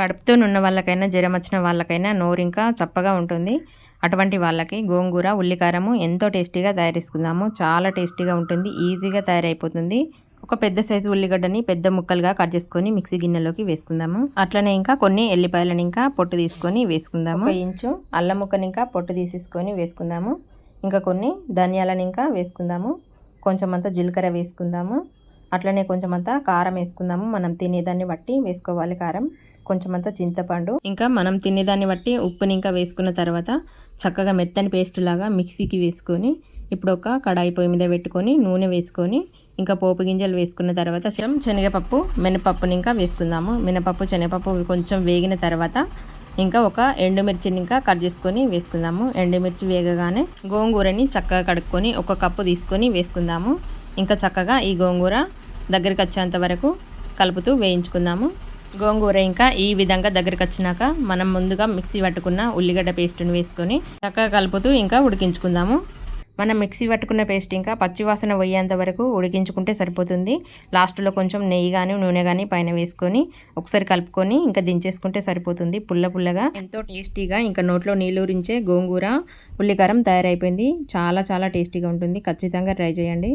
కడుపుతో ఉన్న వాళ్ళకైనా జ్వరం వచ్చిన వాళ్ళకైనా నోరు ఇంకా చప్పగా ఉంటుంది. అటువంటి వాళ్ళకి గోంగూర ఉల్లికారము ఎంతో టేస్టీగా తయారు చేసుకుందాము చాలా టేస్టీగా ఉంటుంది ఈజీగా తయారైపోతుంది. ఒక పెద్ద సైజు ఉల్లిగడ్డని పెద్ద ముక్కలుగా కట్ చేసుకొని మిక్సీ గిన్నెలోకి వేసుకుందాము. అట్లనే ఇంకా కొన్ని ఎల్లిపాయలను ఇంకా పొట్టు తీసుకొని వేసుకుందాము. ఇంచు అల్లం ముక్కని ఇంకా పొట్టు తీసేసుకొని వేసుకుందాము. ఇంకా కొన్ని ధనియాలను ఇంకా వేసుకుందాము. కొంచెం అంతా జీలకర్ర వేసుకుందాము. అట్లనే కొంచెం అంతా కారం వేసుకుందాము. మనం తినేదాన్ని బట్టి వేసుకోవాలి కారం. కొంచెం అంతా చింతపండు. ఇంకా మనం తినేదాన్ని బట్టి ఉప్పుని ఇంకా వేసుకున్న తర్వాత చక్కగా మెత్తని పేస్ట్ లాగా మిక్సీకి వేసుకొని ఇప్పుడు ఒక కడాయి పొయ్యి మీద పెట్టుకొని నూనె వేసుకొని ఇంకా పోపు గింజలు వేసుకున్న తర్వాత శనగపప్పు మినపప్పుని ఇంకా వేసుకుందాము. మినపప్పు శనగపప్పు కొంచెం వేగిన తర్వాత ఇంకా ఒక ఎండుమిర్చిని ఇంకా కట్ చేసుకొని వేసుకుందాము. ఎండుమిర్చి వేగగానే గోంగూరని చక్కగా కడుక్కొని ఒక కప్పు తీసుకొని వేసుకుందాము. ఇంకా చక్కగా ఈ గోంగూర దగ్గరికి వచ్చేంత వరకు కలుపుతూ వేయించుకుందాము. గోంగూర ఇంకా ఈ విధంగా దగ్గరికి వచ్చినాక మనం ముందుగా మిక్సీ పట్టుకున్న ఉల్లిగడ్డ పేస్ట్ని వేసుకొని చక్కగా కలుపుతూ ఇంకా ఉడికించుకుందాము. మనం మిక్సీ పట్టుకున్న పేస్ట్ ఇంకా పచ్చివాసన పోయేంత వరకు ఉడికించుకుంటే సరిపోతుంది. లాస్ట్లో కొంచెం నెయ్యి కానీ నూనె కానీ పైన వేసుకొని ఒకసారి కలుపుకొని ఇంకా దించేసుకుంటే సరిపోతుంది పుల్ల పుల్లగా. ఎంతో టేస్టీగా ఇంకా నోట్లో నీళ్ళూరించే గోంగూర ఉల్లికారం తయారైపోయింది. చాలా చాలా టేస్టీగా ఉంటుంది. ఖచ్చితంగా ట్రై చేయండి.